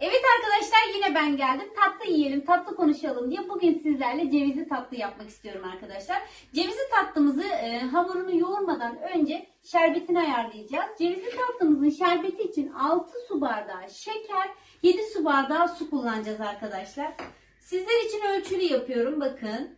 Evet arkadaşlar yine ben geldim. Tatlı yiyelim, tatlı konuşalım diye bugün sizlerle cevizli tatlı yapmak istiyorum arkadaşlar. Cevizli tatlımızı e, hamurunu yoğurmadan önce şerbetini ayarlayacağız. Cevizli tatlımızın şerbeti için 6 su bardağı şeker, 7 su bardağı su kullanacağız arkadaşlar. Sizler için ölçülü yapıyorum bakın.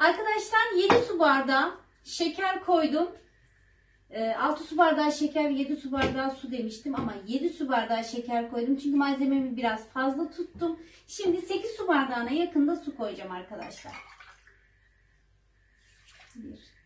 Arkadaşlar 7 su bardağı şeker koydum. 6 su bardağı şeker 7 su bardağı su demiştim ama 7 su bardağı şeker koydum. Çünkü malzememi biraz fazla tuttum. Şimdi 8 su bardağına yakında su koyacağım arkadaşlar. 1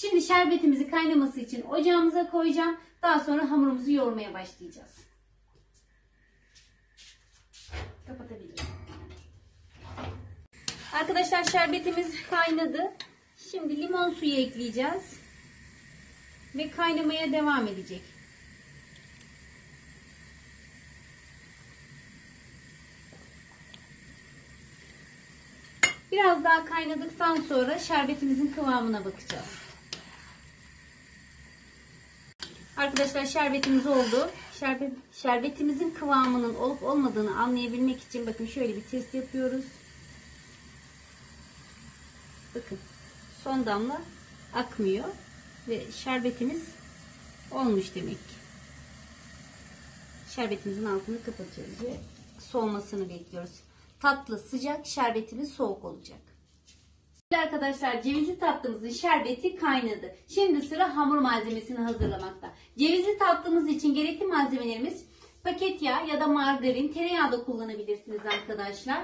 Şimdi şerbetimizi kaynaması için ocağımıza koyacağım. Daha sonra hamurumuzu yoğurmaya başlayacağız. Kapatabiliriz. Arkadaşlar şerbetimiz kaynadı. Şimdi limon suyu ekleyeceğiz. Ve kaynamaya devam edecek. Biraz daha kaynadıktan sonra şerbetimizin kıvamına bakacağız. Arkadaşlar şerbetimiz oldu. Şerbet, şerbetimizin kıvamının olup olmadığını anlayabilmek için bakın şöyle bir test yapıyoruz. Bakın son damla akmıyor ve şerbetimiz olmuş demek ki. Şerbetimizin altını kapatıyoruz ve soğumasını bekliyoruz. Tatlı sıcak şerbetimiz soğuk olacak. Arkadaşlar cevizli tatlımızın şerbeti kaynadı. Şimdi sıra hamur malzemesini hazırlamakta. Cevizli tatlımız için gerekli malzemelerimiz paket yağ ya da margarin, tereyağı da kullanabilirsiniz arkadaşlar.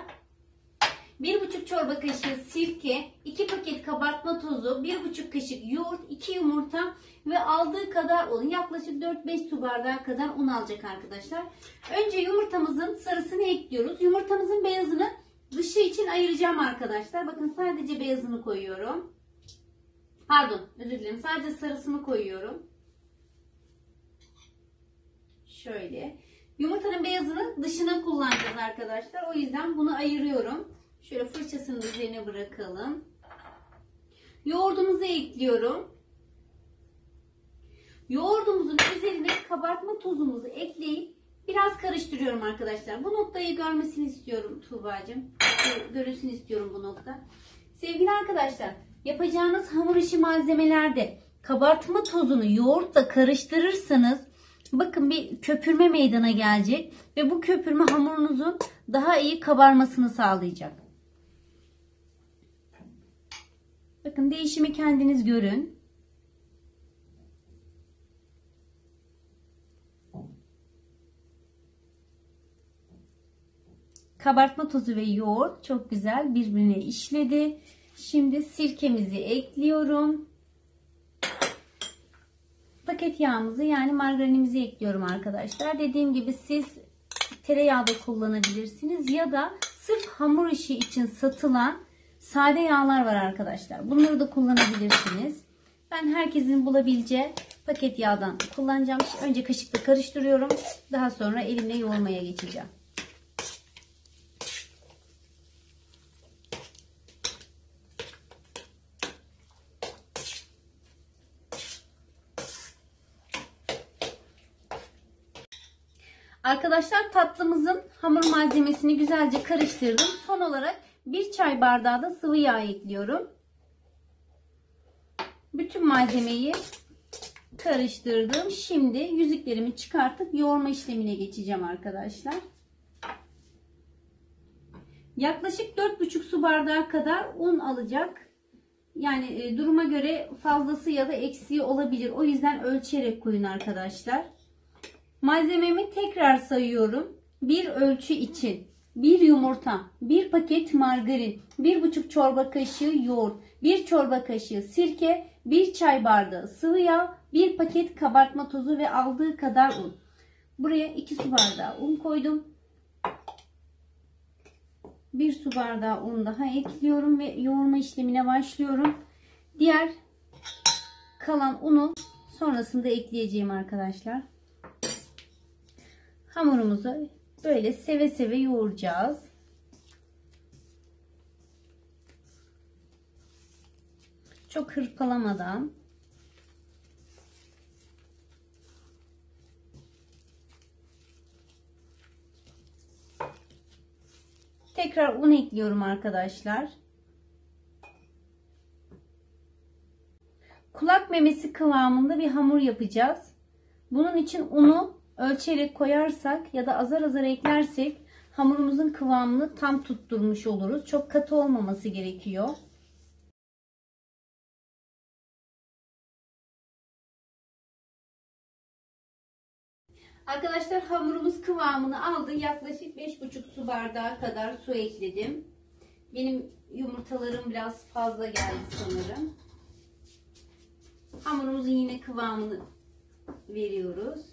1,5 çorba kaşığı sirke, 2 paket kabartma tozu, 1,5 kaşık yoğurt, 2 yumurta ve aldığı kadar un. Yaklaşık 4-5 su bardağı kadar un alacak arkadaşlar. Önce yumurtamızın sarısını ekliyoruz. Yumurtamızın beyazını dışı için ayıracağım arkadaşlar. Bakın sadece beyazını koyuyorum. Pardon özür dilerim. Sadece sarısını koyuyorum. Şöyle. Yumurtanın beyazını dışına kullanacağız arkadaşlar. O yüzden bunu ayırıyorum. Şöyle fırçasının üzerine bırakalım. Yoğurdumuzu ekliyorum. Yoğurdumuzun üzerine kabartma tozumuzu ekleyip biraz karıştırıyorum arkadaşlar. Bu noktayı görmesini istiyorum Tuğba'cığım. Görülsün istiyorum bu nokta. Sevgili arkadaşlar yapacağınız hamur işi malzemelerde kabartma tozunu yoğurtla karıştırırsanız bakın bir köpürme meydana gelecek ve bu köpürme hamurunuzun daha iyi kabarmasını sağlayacak. Bakın değişimi kendiniz görün. Kabartma tozu ve yoğurt çok güzel birbirine işledi. Şimdi sirkemizi ekliyorum. Paket yağımızı yani margarinimizi ekliyorum arkadaşlar. Dediğim gibi siz tereyağı da kullanabilirsiniz ya da sırf hamur işi için satılan sade yağlar var arkadaşlar. Bunları da kullanabilirsiniz. Ben herkesin bulabileceği paket yağdan kullanacağım. Önce kaşıkla karıştırıyorum. Daha sonra elimle yoğurmaya geçeceğim. Arkadaşlar tatlımızın hamur malzemesini güzelce karıştırdım. Son olarak bir çay bardağı da sıvı yağ ekliyorum. Bütün malzemeyi karıştırdım. Şimdi yüzüklerimi çıkartıp yoğurma işlemine geçeceğim arkadaşlar. Yaklaşık 4,5 su bardağı kadar un alacak. Yani e, duruma göre fazlası ya da eksiği olabilir. O yüzden ölçerek koyun arkadaşlar. Malzememi tekrar sayıyorum. Bir ölçü için bir yumurta, bir paket margarin, bir buçuk çorba kaşığı yoğurt, bir çorba kaşığı sirke, 1 çay bardağı sıvı yağ, 1 paket kabartma tozu ve aldığı kadar un. Buraya 2 su bardağı un koydum. 1 su bardağı un daha ekliyorum ve yoğurma işlemine başlıyorum. Diğer kalan unu sonrasında ekleyeceğim arkadaşlar. Hamurumuzu böyle seve seve yoğuracağız. Çok hırpalamadan. Tekrar un ekliyorum arkadaşlar. Kulak memesi kıvamında bir hamur yapacağız. Bunun için unu ölçerek koyarsak ya da azar azar eklersek hamurumuzun kıvamını tam tutturmuş oluruz. Çok katı olmaması gerekiyor. Arkadaşlar hamurumuz kıvamını aldı. Yaklaşık 5,5 su bardağı kadar su ekledim. Benim yumurtalarım biraz fazla geldi sanırım. Hamurumuzun yine kıvamını veriyoruz.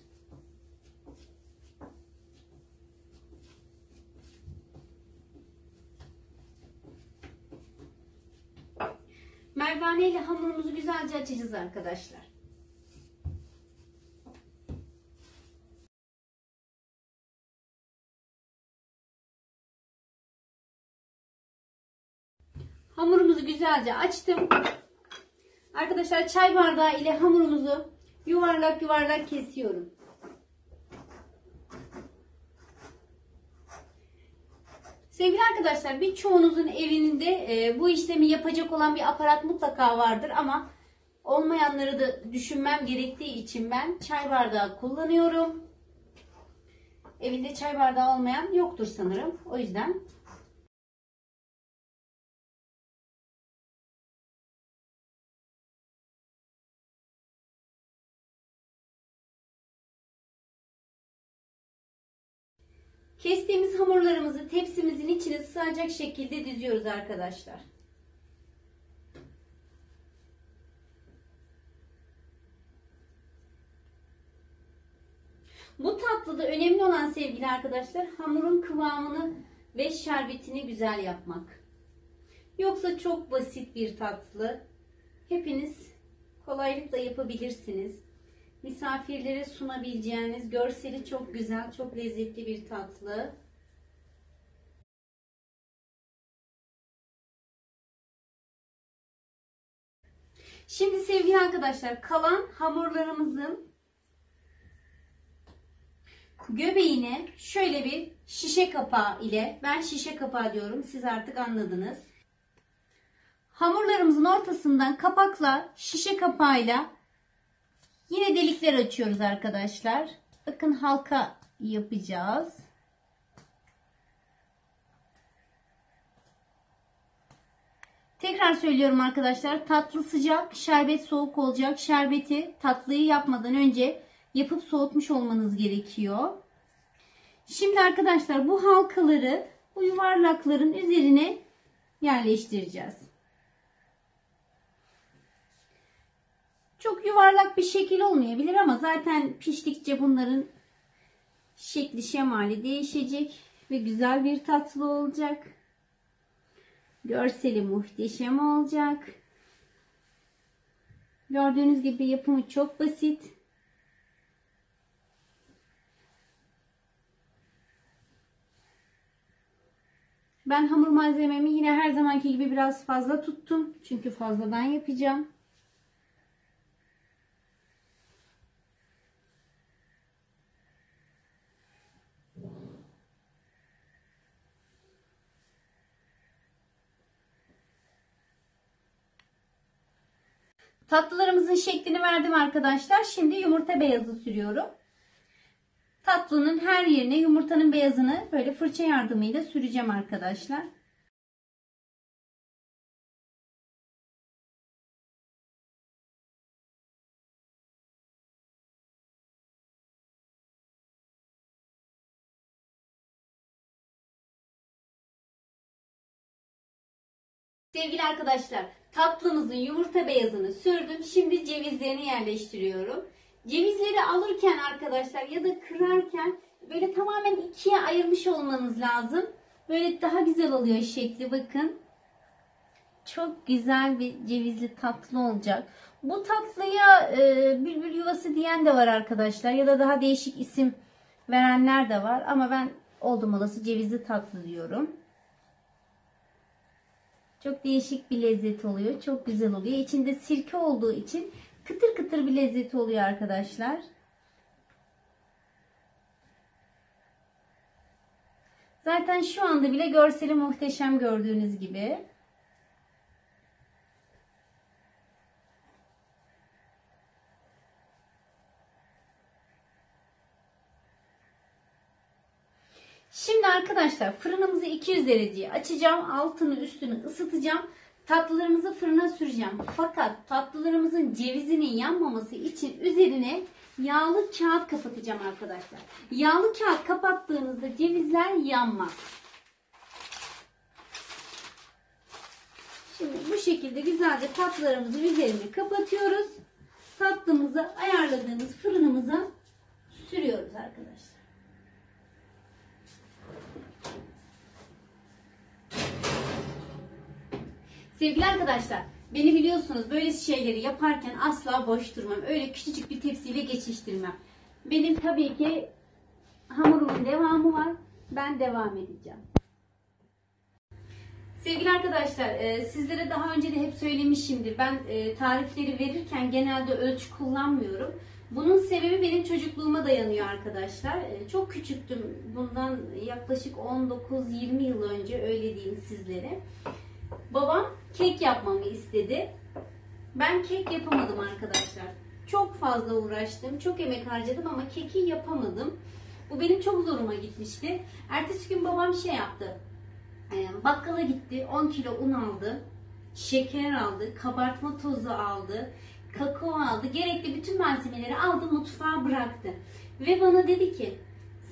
Merdane ile hamurumuzu güzelce açacağız arkadaşlar. Hamurumuzu güzelce açtım. Arkadaşlar çay bardağı ile hamurumuzu yuvarlak yuvarlak kesiyorum. Sevgili arkadaşlar birçoğunuzun evinde e, bu işlemi yapacak olan bir aparat mutlaka vardır ama olmayanları da düşünmem gerektiği için ben çay bardağı kullanıyorum. Evinde çay bardağı olmayan yoktur sanırım. O yüzden Kestiğimiz hamurlarımızı tepsimizin içine sığacak şekilde diziyoruz arkadaşlar. Bu tatlıda önemli olan sevgili arkadaşlar hamurun kıvamını ve şerbetini güzel yapmak. Yoksa çok basit bir tatlı. Hepiniz kolaylıkla yapabilirsiniz misafirlere sunabileceğiniz görseli çok güzel, çok lezzetli bir tatlı. Şimdi sevgili arkadaşlar kalan hamurlarımızın göbeğine şöyle bir şişe kapağı ile ben şişe kapağı diyorum siz artık anladınız. Hamurlarımızın ortasından kapakla şişe kapağıyla Yine delikler açıyoruz arkadaşlar. Bakın halka yapacağız. Tekrar söylüyorum arkadaşlar. Tatlı sıcak, şerbet soğuk olacak. Şerbeti tatlıyı yapmadan önce yapıp soğutmuş olmanız gerekiyor. Şimdi arkadaşlar bu halkaları bu yuvarlakların üzerine yerleştireceğiz. Çok yuvarlak bir şekil olmayabilir ama zaten piştikçe bunların şekli şemali değişecek ve güzel bir tatlı olacak. Görseli muhteşem olacak. Gördüğünüz gibi yapımı çok basit. Ben hamur malzememi yine her zamanki gibi biraz fazla tuttum. Çünkü fazladan yapacağım. Tatlılarımızın şeklini verdim arkadaşlar. Şimdi yumurta beyazı sürüyorum. Tatlının her yerine yumurtanın beyazını böyle fırça yardımıyla süreceğim arkadaşlar. Sevgili arkadaşlar, tatlımızın yumurta beyazını sürdüm. Şimdi cevizlerini yerleştiriyorum. Cevizleri alırken arkadaşlar ya da kırarken böyle tamamen ikiye ayırmış olmanız lazım. Böyle daha güzel oluyor şekli bakın. Çok güzel bir cevizli tatlı olacak. Bu tatlıya e, bülbül yuvası diyen de var arkadaşlar ya da daha değişik isim verenler de var ama ben oldum olası cevizli tatlı diyorum. Çok değişik bir lezzet oluyor. Çok güzel oluyor. İçinde sirke olduğu için kıtır kıtır bir lezzet oluyor arkadaşlar. Zaten şu anda bile görseli muhteşem gördüğünüz gibi. Şimdi arkadaşlar fırınımızı 200 dereceye açacağım. Altını üstünü ısıtacağım. Tatlılarımızı fırına süreceğim. Fakat tatlılarımızın cevizinin yanmaması için üzerine yağlı kağıt kapatacağım arkadaşlar. Yağlı kağıt kapattığınızda cevizler yanmaz. Şimdi bu şekilde güzelce tatlılarımızın üzerini kapatıyoruz. Tatlımızı ayarladığımız fırınımıza sürüyoruz arkadaşlar. Sevgili arkadaşlar, beni biliyorsunuz böyle şeyleri yaparken asla boş durmam. Öyle küçücük bir tepsiyle geçiştirmem. Benim tabii ki hamurumun devamı var. Ben devam edeceğim. Sevgili arkadaşlar, e, sizlere daha önce de hep söylemişimdir. Ben e, tarifleri verirken genelde ölçü kullanmıyorum. Bunun sebebi benim çocukluğuma dayanıyor arkadaşlar. E, çok küçüktüm. Bundan yaklaşık 19-20 yıl önce öyle diyeyim sizlere. Babam kek yapmamı istedi. Ben kek yapamadım arkadaşlar. Çok fazla uğraştım, çok emek harcadım ama keki yapamadım. Bu benim çok zoruma gitmişti. Ertesi gün babam şey yaptı. Ee, bakkala gitti, 10 kilo un aldı, şeker aldı, kabartma tozu aldı, kakao aldı. Gerekli bütün malzemeleri aldı mutfağa bıraktı. Ve bana dedi ki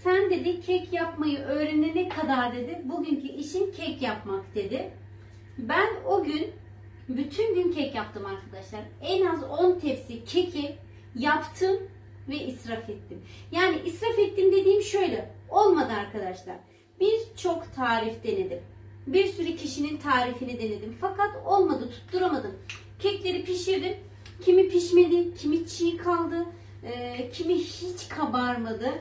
sen dedi kek yapmayı öğrenene kadar dedi bugünkü işin kek yapmak dedi. Ben o gün bütün gün kek yaptım arkadaşlar. En az 10 tepsi keki yaptım ve israf ettim. Yani israf ettim dediğim şöyle. Olmadı arkadaşlar. Birçok tarif denedim. Bir sürü kişinin tarifini denedim. Fakat olmadı, tutturamadım. Kekleri pişirdim. Kimi pişmedi, kimi çiğ kaldı, e, kimi hiç kabarmadı.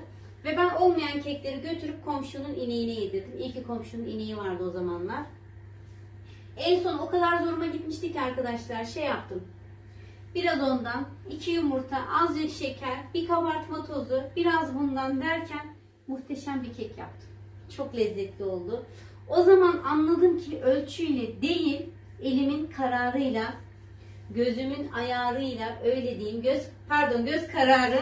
Ve ben olmayan kekleri götürüp komşunun ineğine yedirdim. İyi ki komşunun ineği vardı o zamanlar. En son o kadar zoruma gitmişti ki arkadaşlar şey yaptım. Biraz ondan, iki yumurta, azıcık şeker, bir kabartma tozu, biraz bundan derken muhteşem bir kek yaptım. Çok lezzetli oldu. O zaman anladım ki ölçüyle değil, elimin kararıyla, gözümün ayarıyla öyle diyeyim. Göz pardon göz kararı,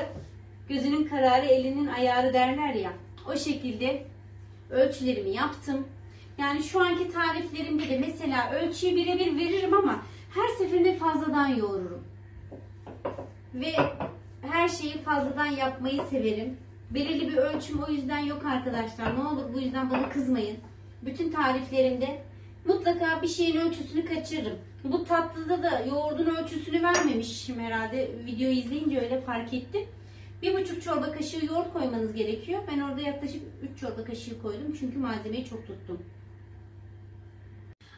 gözünün kararı, elinin ayarı derler ya. O şekilde ölçülerimi yaptım. Yani şu anki tariflerimde de mesela ölçüyü birebir veririm ama her seferinde fazladan yoğururum. Ve her şeyi fazladan yapmayı severim. Belirli bir ölçüm o yüzden yok arkadaşlar. Ne olur bu yüzden bana kızmayın. Bütün tariflerimde mutlaka bir şeyin ölçüsünü kaçırırım. Bu tatlıda da yoğurdun ölçüsünü vermemişim herhalde. Videoyu izleyince öyle fark ettim. Bir buçuk çorba kaşığı yoğurt koymanız gerekiyor. Ben orada yaklaşık 3 çorba kaşığı koydum. Çünkü malzemeyi çok tuttum.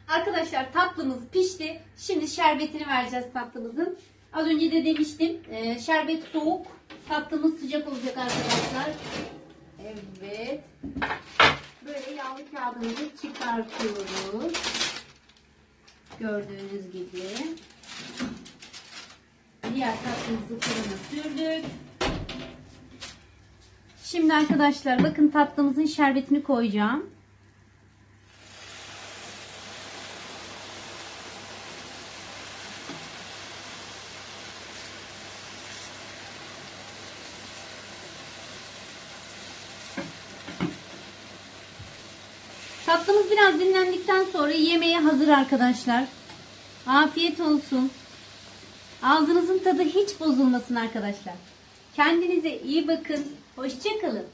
Arkadaşlar tatlımız pişti. Şimdi şerbetini vereceğiz tatlımızın. Az önce de demiştim. E, şerbet soğuk. Tatlımız sıcak olacak arkadaşlar. Evet. Böyle yağlı kağıdımızı çıkartıyoruz. Gördüğünüz gibi. Diğer tatlımızı fırına sürdük. Şimdi arkadaşlar bakın tatlımızın şerbetini koyacağım. Tatlımız biraz dinlendikten sonra yemeğe hazır arkadaşlar. Afiyet olsun. Ağzınızın tadı hiç bozulmasın arkadaşlar. Kendinize iyi bakın. Hoşçakalın.